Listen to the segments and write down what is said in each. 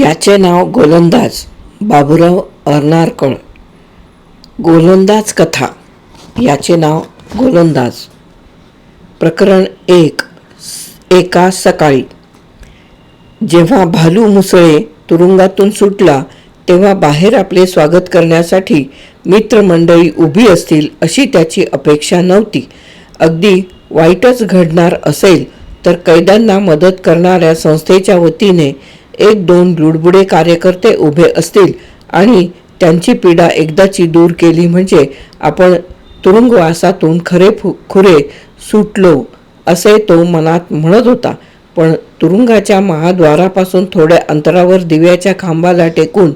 याचे नाव गोलंदाज बाबुराव अर्नारकळ गोलंदाज कथा. याचे नाव गोलंदाज. प्रकरण एक एका सकाळी. जेव्हा भालू मुसळे तुरुंगातून सुटला तेव्हा बाहेर आपले स्वागत करण्यासाठी मित्रमंडळी उभी असतील अशी त्याची अपेक्षा नव्हती. अगदी वाईटच घडणार असेल तर कैद्यांना मदत करणाऱ्या संस्थेच्या वतीने एक दोन लुडबुडे कार्यकर्ते उभे असतील आणि त्यांची पीडा एकदाची दूर केली म्हणजे आपण तुरुंगवासातून खरे फु खुरे सुटलो असे तो मनात म्हणत होता. पण तुरुंगाच्या महाद्वारापासून थोड्या अंतरावर दिव्याच्या खांबाला टेकून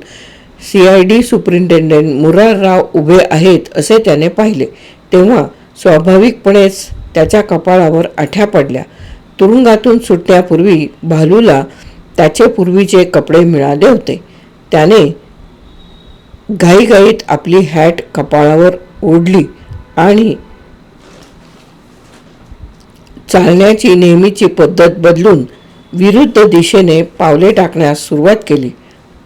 C I D superintendent Murarrao उभे आहेत असे त्याने पाहिले. तेव्हा स्वाभाविकपणेच त्याच्या कपाळावर आठ्या पडल्या. तुरुंगातून सुटण्यापूर्वी भालूला त्याचे पूर्वीचे कपडे मिळाले होते त्याने घाईघाईत आपली हॅट कपाळावर ओढली आणि चालण्याची नेहमीची पद्धत बदलून विरुद्ध दिशेने पावले टाकण्यास सुरुवात केली.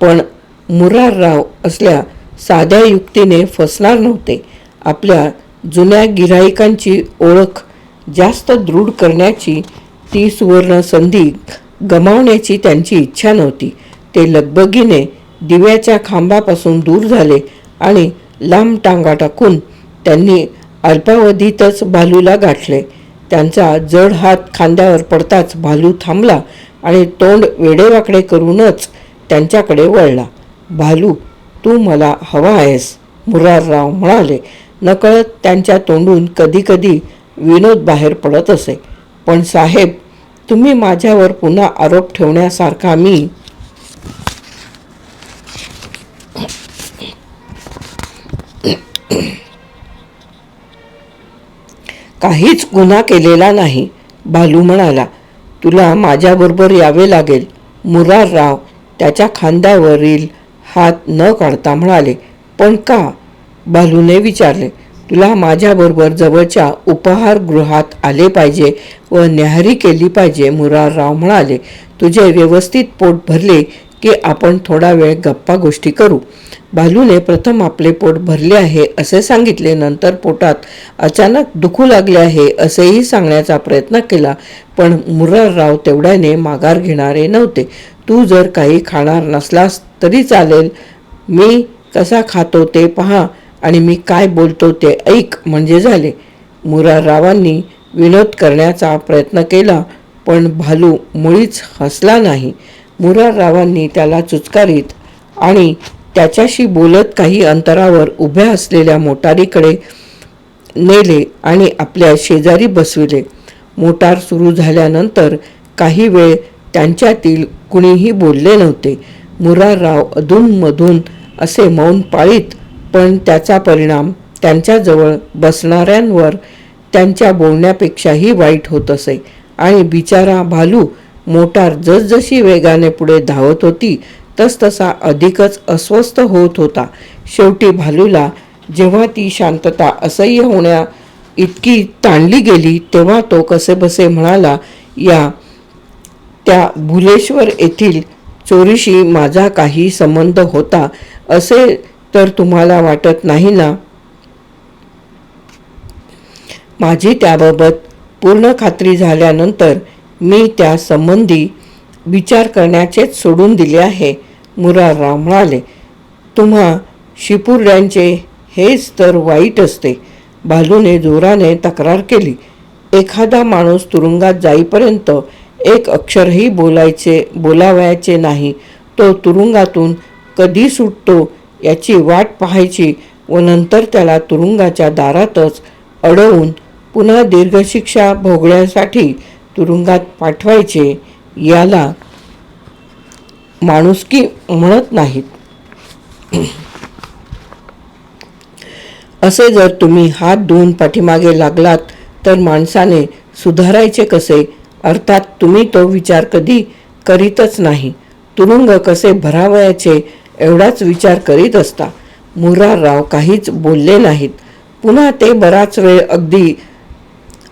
पण मुरारराव असल्या साध्या युक्तीने फसणार नव्हते. आपल्या जुन्या गिराईकांची ओळख जास्त दृढ करण्याची ती सुवर्ण संधी गमावण्याची त्यांची इच्छा नव्हती. ते लगबगीने दिव्याच्या खांबापासून दूर झाले आणि लांब टांगा टाकून त्यांनी अल्पावधीतच भालूला गाठले. त्यांचा जड हात खांद्यावर पडताच भालू थांबला आणि तोंड वेडेवाकडे करूनच त्यांच्याकडे वळला. भालू तू मला हवा आहेस मुरारराव म्हणाले. नकळत त्यांच्या तोंडून कधीकधी विनोद बाहेर पडत असे. पण साहेब तुम्ही माझ्यावर पुन्हा आरोप ठेवण्यासारखा मी. काहीच गुन्हा केलेला नाही. भालू म्हणाला तुला माझ्याबरोबर यावे लागेल. मुरारराव त्याच्या खांद्यावरील हात न काढता म्हणाले पण का? भालूने विचारले तुला माझ्याबरोबर जवळच्या उपहारगृहात आले पाहिजे. व न्याहारी केली पाहिजे मुरारराव म्हणाले. तुझे व्यवस्थित पोट भरले की आपण थोडा वेळ गप्पा गोष्टी करू. भालूने प्रथम आपले पोट भरले आहे असे सांगितले. नंतर पोटात अचानक दुखू लागले आहे असेही सांगण्याचा प्रयत्न केला. पण मुरारराव तेवढ्याने माघार घेणारे नव्हते. तू जर काही खाणार नसलास तरी चालेल. मी कसा खातो ते पहा आणि मी काय बोलतो ते ऐक म्हणजे झाले. मुराररावांनी विनोद करण्याचा प्रयत्न केला पण भालू मुळीच हसला नाही. मुराररावांनी त्याला चुचकारीत आणि त्याच्याशी बोलत काही अंतरावर उभ्या असलेल्या मोटारीकडे नेले आणि आपल्या शेजारी बसविले. मोटार सुरू झाल्यानंतर काही वेळ त्यांच्यातील कुणीही बोलले नव्हते. मुरारराव अधूनमधून असे मौन पाळीत पण त्याचा परिणाम त्यांच्याजवळ बसणाऱ्यांवर त्यांच्या बोलण्यापेक्षाही वाईट होत असे. आणि बिचारा भालू मोटार जसजशी वेगाने पुढे धावत होती तसतसा अधिकच अस्वस्थ होत होता. शेवटी भालूला जेव्हा ती शांतता असह्य होण्या इतकी ताणली गेली तेव्हा तो कसेबसे म्हणाला या त्या भुलेश्वर येथील चोरीशी माझा काही संबंध होता असे तर तुम्हाला वाटत नाही ना? माझी त्याबाबत पूर्ण खात्री झाल्यानंतर मी त्या संबंधी विचार करण्याचेच सोडून दिले आहे मुरारराव म्हणाले. तुम्हा शिपुर्ड्यांचे हेच तर वाईट असते. भालूने जोराने तक्रार केली. एखादा माणूस तुरुंगात जाईपर्यंत एक अक्षरही बोलायचे बोलावयाचे नाही. तो तुरुंगातून कधी सुटतो याची वाट पाहायची व नंतर त्याला तुरुंगाच्या दारातच अडवून पुन्हा दीर्घशिक्षा भोगण्यासाठी तुरुंगात पाठवायचे याला माणुसकी म्हणत नाहीत. असे जर तुम्ही हात धुवून पाठीमागे लागलात तर माणसाने सुधारायचे कसे? अर्थात तुम्ही तो विचार कधी करीतच नाही. तुरुंग कसे भरावयाचे एवढाच विचार करीत असता. मुरारराव काहीच बोलले नाहीत. पुन्हा ते बराच वेळ अगदी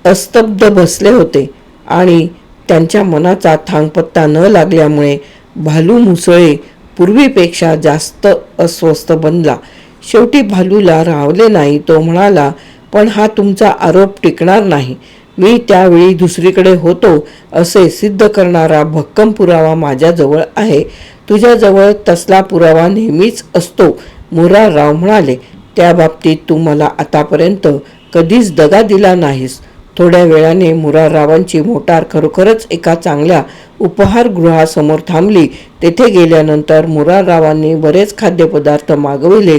अस्तब्ध बसले होते आणि त्यांच्या मनाचा थांगपत्ता न लागल्यामुळे भालू मुसळे पूर्वीपेक्षा जास्त अस्वस्थ बनला. शेवटी भालूला रावले नाही तो म्हणाला पण हा तुमचा आरोप टिकणार नाही. मी त्यावेळी दुसरीकडे होतो असे सिद्ध करणारा भक्कम पुरावा माझ्याजवळ आहे. तुझ्याजवळ तसला पुरावा नेहमीच असतो मुरारराव म्हणाले. त्या बाबतीत तू मला आतापर्यंत कधीच दगा दिला नाहीस. थोड्या वेळाने मुरारावांची मोटार खरोखरच एका चांगल्या उपहारगृहासमोर थांबली. तेथे गेल्यानंतर मुराररावांनी बरेच खाद्यपदार्थ मागविले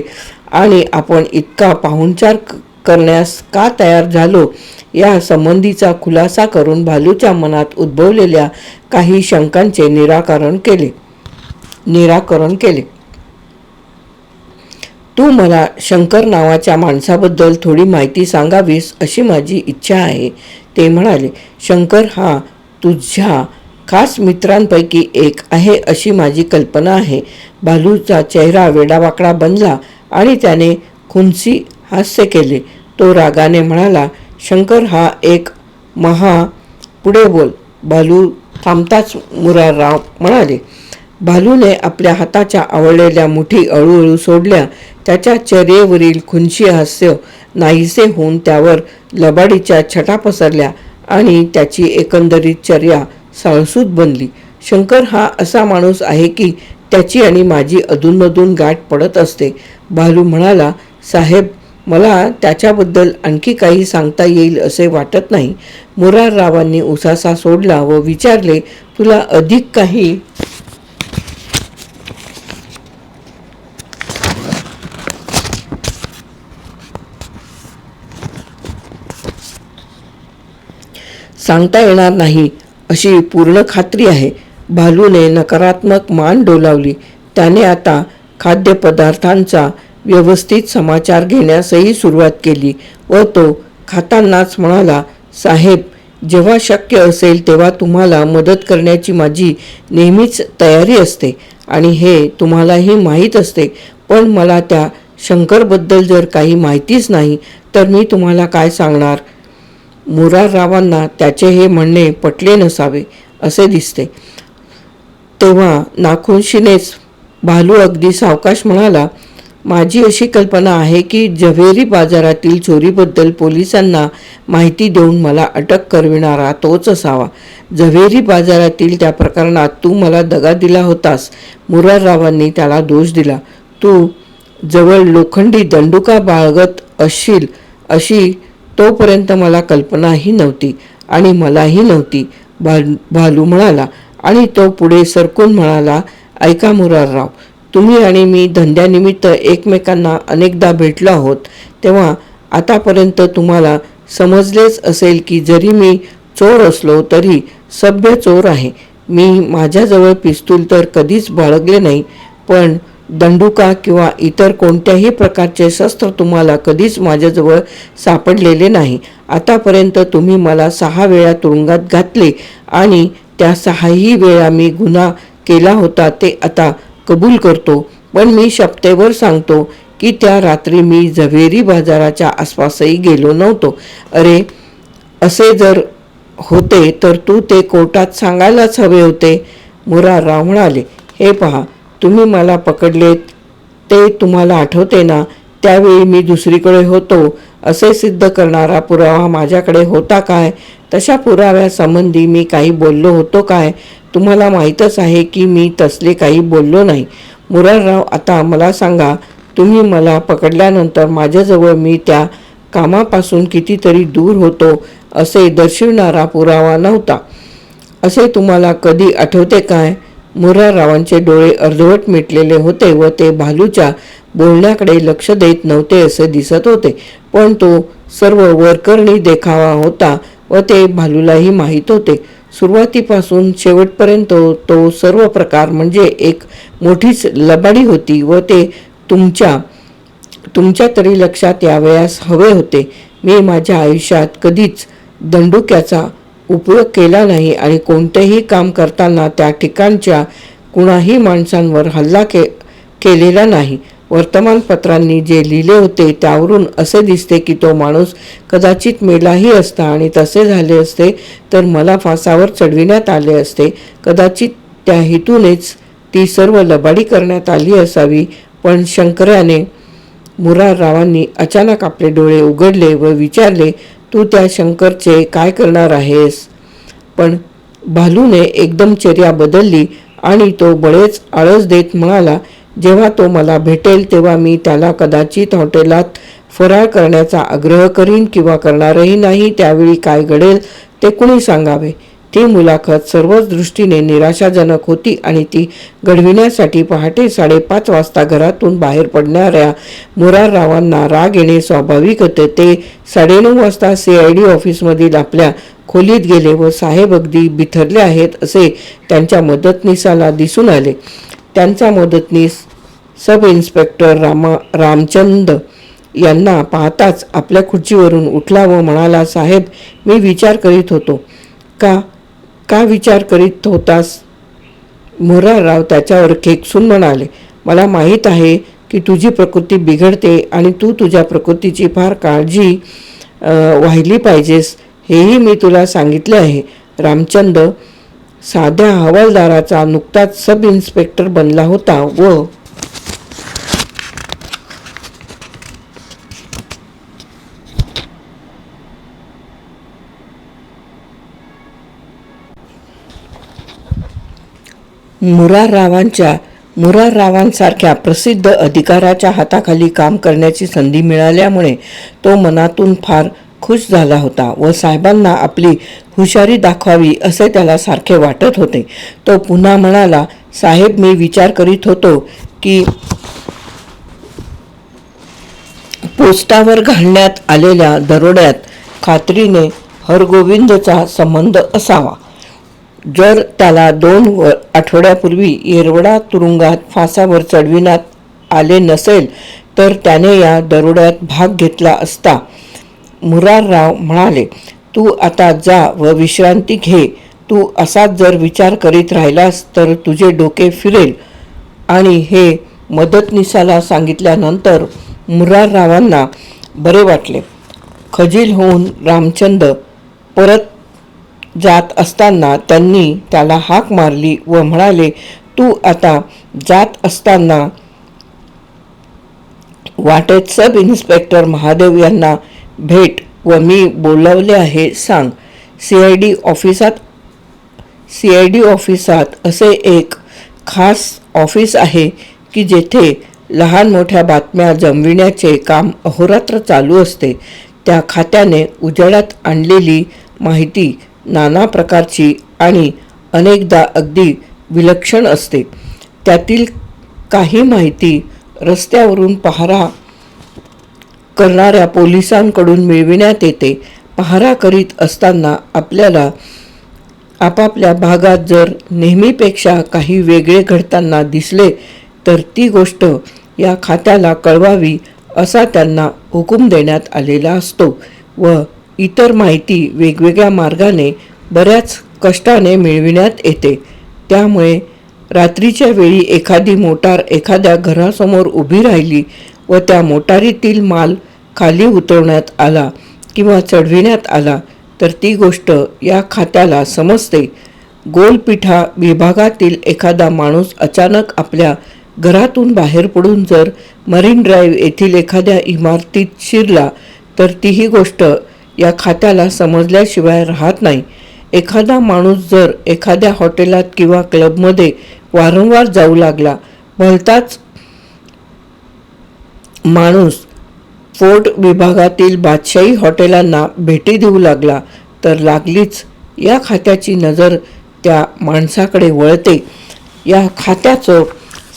आणि आपण इतका पाहुणचार करण्यास का तयार झालो? या संबंधीचा खुलासा करून भालूच्या मनात उद्भवलेल्या काही शंकांचे निराकरण केले. निराकरण केले. तू मला शंकर नावाच्या माणसाबद्दल थोडी माहिती सांगावीस अशी माझी इच्छा आहे. ते म्हणाले शंकर हा तुझ्या खास मित्रांपैकी एक आहे अशी माझी कल्पना आहे. भालूचा चेहरा वेडावाकडा बनला आणि त्याने खुनसी हास्य केले. तो रागाने म्हणाला शंकर हा एक महा पुढे बोल. भालू थांबताच मुरारराव म्हणाले. भालूने आपल्या हाताच्या आवडलेल्या मुठी हळूहळू सोडल्या. त्याच्या चेहऱ्यावरील खुनशी हास्य नाहीसे होऊन त्यावर लबाडीच्या छटा पसरल्या आणि त्याची एकंदरीत चर्या साळसूत बनली. शंकर हा असा माणूस आहे की त्याची आणि माझी अधूनमधून गाठ पडत असते. भालू म्हणाला साहेब मला त्याच्याबद्दल आणखी काही सांगता येईल असे वाटत नाही. मुराररावांनी उसासा सोडला व विचारले तुला अधिक काही सांगता येणार नाही अशी पूर्ण खात्री आहे. भालूने नकारात्मक मान डोलावली. त्याने आता खाद्यपदार्थांचा व्यवस्थित समाचार घेण्यासही सुरुवात केली व तो खातानाच म्हणाला साहेब जेव्हा शक्य असेल तेव्हा तुम्हाला मदत करण्याची माझी नेहमीच तयारी असते आणि हे तुम्हालाही माहीत असते. पण मला त्या शंकरबद्दल जर काही माहितीच नाही तर मी तुम्हाला काय सांगणार? मुराररावांना त्याचे हे म्हणणे पटले नसावे असे दिसते. तेव्हा नाखुनशीनेच भालू अगदी सावकाश म्हणाला माझी अशी कल्पना आहे की जव्हेरी बाजारातील चोरीबद्दल पोलिसांना माहिती देऊन मला अटक करविणारा तोच असावा. जव्हेरी बाजारातील त्या प्रकरणात तू मला दगा दिला होतास मुराररावांनी त्याला दोष दिला. तू जवळ लोखंडी दंडुका बाळगत असशील अशी तोपर्यंत मला कल्पनाही नव्हती आणि मलाही नव्हती. भाल भालू म्हणाला आणि तो पुढे सरकून म्हणाला ऐका मुरारराव तुम्ही आणि मी धंद्यानिमित्त एकमेकांना अनेकदा भेटलो आहोत. तेव्हा आतापर्यंत तुम्हाला समजलेच असेल की जरी मी चोर असलो तरी सभ्य चोर आहे. मी माझ्याजवळ पिस्तूल तर कधीच बाळगले नाही पण दंडुका किंवा इतर कोणत्याही प्रकारचे शस्त्र तुम्हाला कधीच माझ्याजवळ सापडलेले नाही. आतापर्यंत तुम्ही मला सहा वेळा तुरुंगात घातले आणि त्या सहाही वेळा मी गुन्हा केला होता ते आता कबूल करतो. पण मी शपतेवर सांगतो की त्या रात्री मी झवेरी बाजाराच्या आसपासही गेलो नव्हतो. अरे असे जर होते तर तू ते कोर्टात सांगायलाच हवे होते मुरारराव म्हणाले हे पहा तुम्ही मला पकडलेत ते तुम्हाला आठवते ना? त्यावेळी मी दुसरीकडे होतो. असे सिद्ध करणारा पुरावा माझ्याकडे होता काय? तशा पुराव्यासंबंधी मी काही बोललो होतो काय? तुम्हाला माहीतच आहे की मी तसले काही बोललो नाही. मुरारराव आता मला सांगा तुम्ही मला पकडल्यानंतर माझ्याजवळ मी त्या कामापासून कितीतरी दूर होतो असे दर्शविणारा पुरावा नव्हता. असे तुम्हाला कधी आठवते काय? मुराररावांचे डोळे अर्धवट मिटलेले होते व ते भालूच्या बोलण्याकडे लक्ष देत नव्हते असे दिसत होते. पण तो सर्व वरकरणी देखावा होता व ते भालूलाही माहीत होते. सुरुवातीपासून शेवटपर्यंत तो सर्व प्रकार म्हणजे एक मोठीच लबाडी होती व ते तुमच्या तुमच्या तरी लक्षात यावयास हवे होते. मी माझ्या आयुष्यात कधीच दंडुक्याचा उपयोग केला नाही आणि कोणतेही काम करताना त्या ठिकाणच्या कुणाही माणसांवर हल्ला के केलेला नाही. वर्तमानपत्रांनी जे लिहिले होते त्यावरून असे दिसते की तो माणूस कदाचित मेलाही असता आणि तसे झाले असते तर मला फासावर चढविण्यात आले असते. कदाचित त्या हेतूनेच ती सर्व लबाडी करण्यात आली असावी. पण शंकराने मुराररावांनी अचानक आपले डोळे उघडले व विचारले तू त्या शंकरचे काय करणार आहेस? पण भालूने एकदम चर्या बदलली आणि तो बळेच आळस देत म्हणाला जेव्हा तो मला भेटेल तेव्हा मी त्याला कदाचित हॉटेलात फराळ करण्याचा आग्रह करीन किंवा करणारही नाही त्यावेळी काय घडेल ते कुणी सांगावे? ती मुलाखत सर्वच दृष्टीने निराशाजनक होती आणि ती घडविण्यासाठी पहाटे साडेपाच वाजता घरातून बाहेर पडणाऱ्या मुराररावांना राग येणे स्वाभाविक होते. ते साडेनऊ वाजता सी आय डी ऑफिसमधील आपल्या खोलीत गेले व साहेब अगदी बिथरले आहेत असे त्यांच्या मदतनीसाला दिसून आले. त्यांचा मदतनीस सब इन्स्पेक्टर रामा रामचंद यांना पाहताच आपल्या खुर्चीवरून उठला व म्हणाला साहेब मी विचार करीत होतो. का का विचार करीत होतास? मोरारराव त्याच्यावर खेकसून म्हणाले मला माहीत आहे की तुझी प्रकृती बिघडते आणि तू तुझ्या प्रकृतीची फार काळजी वाहिली पाहिजेस. हेही मी तुला सांगितले आहे. रामचंद साध्या हवालदाराचा नुकताच सब इन्स्पेक्टर बनला होता व मुराररावांच्या मुराररावांसारख्या प्रसिद्ध अधिकाराच्या हाताखाली काम करण्याची संधी मिळाल्यामुळे तो मनातून फार खुश झाला होता व साहेबांना आपली हुशारी दाखवावी असे त्याला सारखे वाटत होते. तो पुन्हा म्हणाला साहेब मी विचार करीत होतो की पोस्टावर घालण्यात आलेल्या दरोड्यात खात्रीने हरगोविंदचा संबंध असावा. जर त्याला दोन व आठवड्यापूर्वी येरवडा तुरुंगात फासावर चढविण्यात आले नसेल तर त्याने या दरोड्यात भाग घेतला असता मुरारराव म्हणाले तू आता जा व विश्रांती घे. तू असाच जर विचार करीत राहिलास तर तुझे डोके फिरेल आणि हे मदतनीसाला सांगितल्यानंतर मुराररावांना बरे वाटले. खजील होऊन रामचंद परत जात असताना त्यांनी त्याला हाक मारली व म्हणाले तू आता जात असताना वाटेत सब इन्स्पेक्टर महादेव यांना भेट व मी बोलवले आहे सांग. सी आय डी ऑफिसात सी आय डी ऑफिसात असे एक खास ऑफिस आहे की जेथे लहान मोठ्या बातम्या जमविण्याचे काम अहोरात्र चालू असते. त्या खात्याने उजेडात आणलेली माहिती नाना प्रकारची आणि अनेकदा अगदी विलक्षण असते. त्यातील काही माहिती रस्त्यावरून पहारा करणाऱ्या पोलिसांकडून मिळविण्यात येते. पहारा करीत असताना आपल्याला आपापल्या भागात जर नेहमीपेक्षा काही वेगळे घडताना दिसले तर ती गोष्ट या खात्याला कळवावी असा त्यांना हुकूम देण्यात आलेला असतो व इतर माहिती वेगवेगळ्या मार्गाने बऱ्याच कष्टाने मिळविण्यात येते. त्यामुळे रात्रीच्या वेळी एखादी मोटार एखाद्या घरासमोर उभी राहिली व त्या मोटारीतील माल खाली उतरवण्यात आला किंवा चढविण्यात आला तर ती गोष्ट या खात्याला समजते. गोलपिठा विभागातील एखादा माणूस अचानक आपल्या घरातून बाहेर पडून जर मरीन ड्राईव्ह येथील एखाद्या इमारतीत शिरला तर तीही गोष्ट या खात्याला समजल्याशिवाय राहत नाही. एखादा माणूस जर एखाद्या हॉटेलात किंवा क्लबमध्ये वारंवार जाऊ लागला भलताच माणूस फोर्ट विभागातील बादशाही हॉटेलांना भेटी देऊ लागला तर लागलीच या खात्याची नजर त्या माणसाकडे वळते. या खात्याचं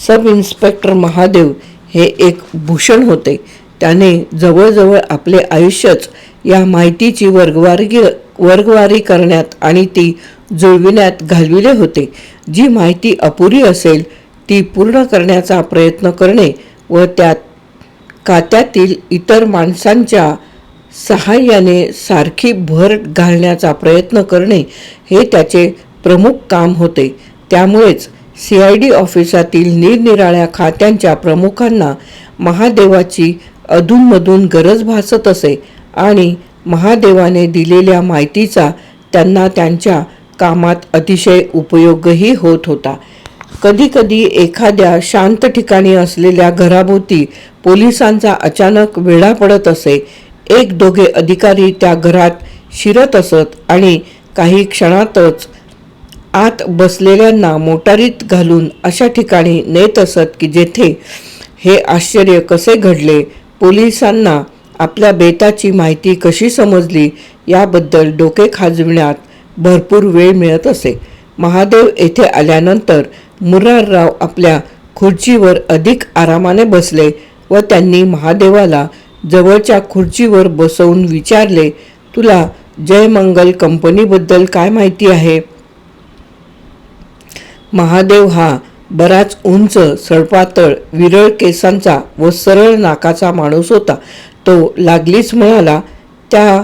सब इन्स्पेक्टर महादेव हे एक भूषण होते. त्याने जवळजवळ आपले आयुष्यच या माहितीची वर्गवारगी वर्गवारी करण्यात आणि ती जुळविण्यात घालविले होते. जी माहिती अपुरी असेल ती पूर्ण करण्याचा प्रयत्न करणे व त्यात खात्यातील इतर माणसांच्या सहाय्याने सारखी भर घालण्याचा प्रयत्न करणे हे त्याचे प्रमुख काम होते. त्यामुळेच सी आय डी ऑफिसातील निरनिराळ्या खात्यांच्या प्रमुखांना महादेवाची अधूनमधून गरज भासत असे आणि महादेवाने दिलेल्या माहितीचा त्यांना त्यांच्या कामात अतिशय उपयोगही होत होता. कधीकधी एखाद्या शांत ठिकाणी असलेल्या घराभोवती पोलिसांचा अचानक वेढा पडत असे. एक दोघे अधिकारी त्या घरात शिरत असत आणि काही क्षणातच आत बसलेल्यांना मोटारीत घालून अशा ठिकाणी नेत असत की जेथे हे आश्चर्य कसे घडले पोलिसांना आपल्या बेताची माहिती कशी समजली याबद्दल डोके खाजविण्यात भरपूर वेळ मिळत असे. महादेव येथे आल्यानंतर मुरारराव आपल्या खुर्चीवर अधिक आरामाने बसले व त्यांनी महादेवाला जवळच्या खुर्चीवर बसवून विचारले तुला जयमंगल कंपनीबद्दल काय माहिती आहे? महादेव हा बराच उंच सडपातळ विरळ केसांचा व सरळ नाकाचा माणूस होता. तो लागलीच म्हणाला त्या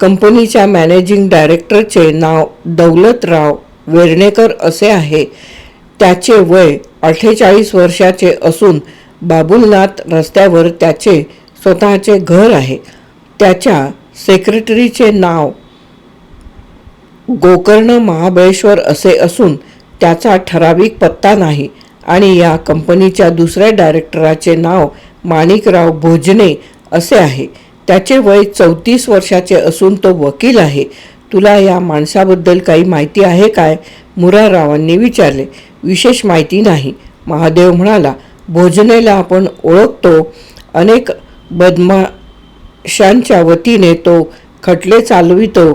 कंपनीच्या मॅनेजिंग डायरेक्टरचे नाव दौलतराव वेर्णेकर असे आहे. त्याचे वय अठ्ठेचाळीस वर्षाचे असून बाबुलनाथ रस्त्यावर त्याचे स्वतःचे घर आहे. त्याच्या सेक्रेटरीचे नाव गोकर्ण महाबळेश्वर असे असून त्याचा ठराविक पत्ता नाही आणि या कंपनीच्या दुसऱ्या डायरेक्टराचे नाव माणिकराव भोजने असे आहे. त्याचे वय चौतीस वर्षाचे असून तो वकील आहे. तुला या माणसाबद्दल काही माहिती आहे काय? मुराररावांनी विचारले. विशेष माहिती नाही. महादेव म्हणाला भोजनेला आपण ओळखतो. अनेक बदमाशांच्या वतीने तो खटले चालवितो.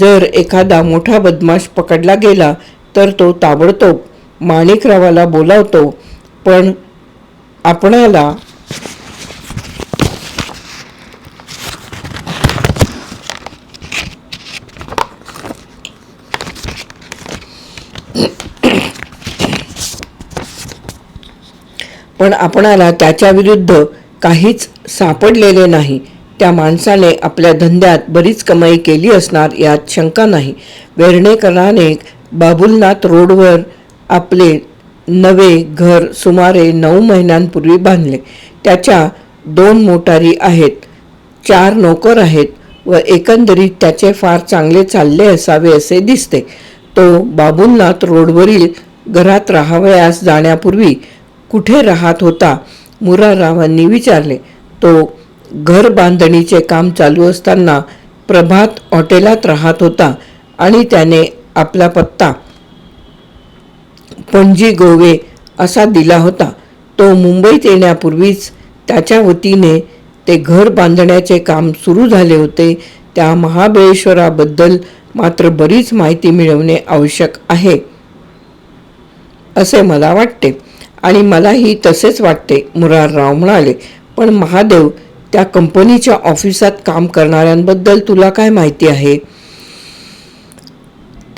जर एखादा मोठा बदमाश पकडला गेला तर तो ताबडतोब माणिकरावाला बोलावतो पण आपणाला पण आपणाला त्याच्या विरुद्ध काहीच सापडलेले नाही. त्या माणसाने आपल्या धंद्यात बरीच कमाई केली असणार यात शंका नाही. वेरणेकराने बाबुलनाथ रोडवर आपले नवे घर सुमारे नऊ महिन्यांपूर्वी बांधले. त्याच्या दोन मोटारी आहेत चार नोकर आहेत व एकंदरीत त्याचे फार चांगले चालले असावे असे दिसते. तो बाबुलनाथ रोडवरील घरात राहावयास जाण्यापूर्वी कुठे राहत होता मुरारावांनी विचारले. तो घर बांधणीचे काम चालू असताना प्रभात हॉटेलात राहत होता आणि त्याने आपला पत्ता. पणजी गोवे असा दिला होता. तो मुंबईत येण्यापूर्वीच त्याच्या वतीने ते घर बांधण्याचे काम सुरू झाले होते. त्या महाबळेश्वराबद्दल मात्र बरीच माहिती मिळवणे आवश्यक आहे. असे मला वाटते. आणि मलाही तसेच वाटते मुरारराव म्हणाले. पण महादेव त्या कंपनीच्या ऑफिसात काम करणाऱ्यांबद्दल तुला काय माहिती आहे?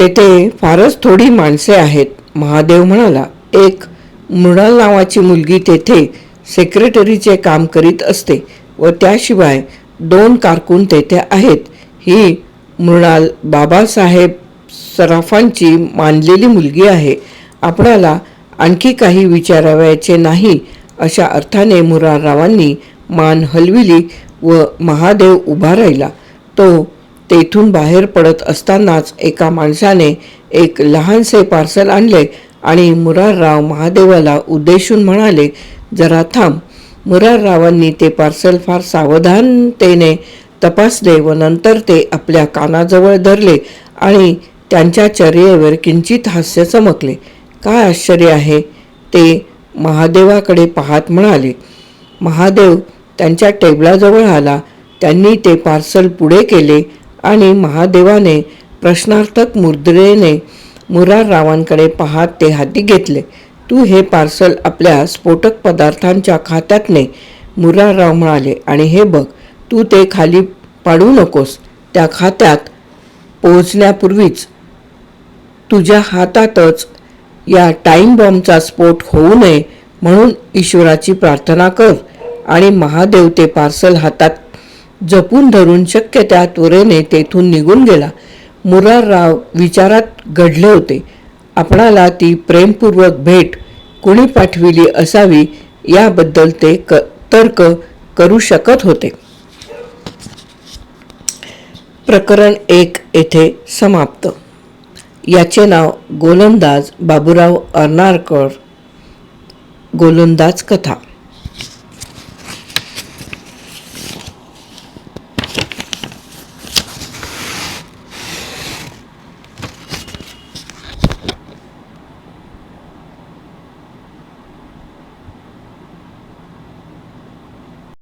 तेथे फारच थोडी माणसे आहेत. महादेव म्हणाला एक मृणाल नावाची मुलगी तेथे सेक्रेटरीचे काम करीत असते व त्याशिवाय दोन कारकून तेथे आहेत. ही मृणाल बाबासाहेब सराफांची मानलेली मुलगी आहे. आपणाला आणखी काही विचारावयाचे नाही. अशा अर्थाने मुराररावांनी मान हलविली व महादेव उभा राहिला. तो तेथून बाहेर पडत असतानाच एका माणसाने एक लहानसे पार्सल आणले आणि मुरारराव महादेवाला उद्देशून म्हणाले जरा थांब. मुराररावांनी ते पार्सल फार सावधानतेने तपासले व नंतर ते आपल्या कानाजवळ धरले आणि त्यांच्या चर्येवर किंचित हास्य चमकले. काय आश्चर्य आहे ते महादेवाकडे पाहत म्हणाले. महादेव त्यांच्या टेबलाजवळ आला. त्यांनी ते पार्सल पुढे केले आणि महादेवाने प्रश्नार्थक मुद्रेने मुराररावांकडे पाहत ते हाती घेतले. तू हे पार्सल आपल्या स्फोटक पदार्थांच्या खात्यात ने मुरारराव म्हणाले आणि हे बघ तू ते खाली पाडू नकोस. त्या खात्यात पोहोचण्यापूर्वीच तुझ्या हातातच या टाईम बॉम्बचा स्फोट होऊ नये म्हणून ईश्वराची प्रार्थना कर आणि महादेव ते पार्सल हातात जपून धरून शक्य त्या त्वरेने तेथून निघून गेला. मुरारराव विचारात घडले होते. आपणाला ती प्रेमपूर्वक भेट कुणी पाठविली असावी याबद्दल ते क तर्क करू शकत होते. प्रकरण एक येथे समाप्त. याचे नाव गोलंदाज बाबूराव अर्नारकर गोलंदाज कथा.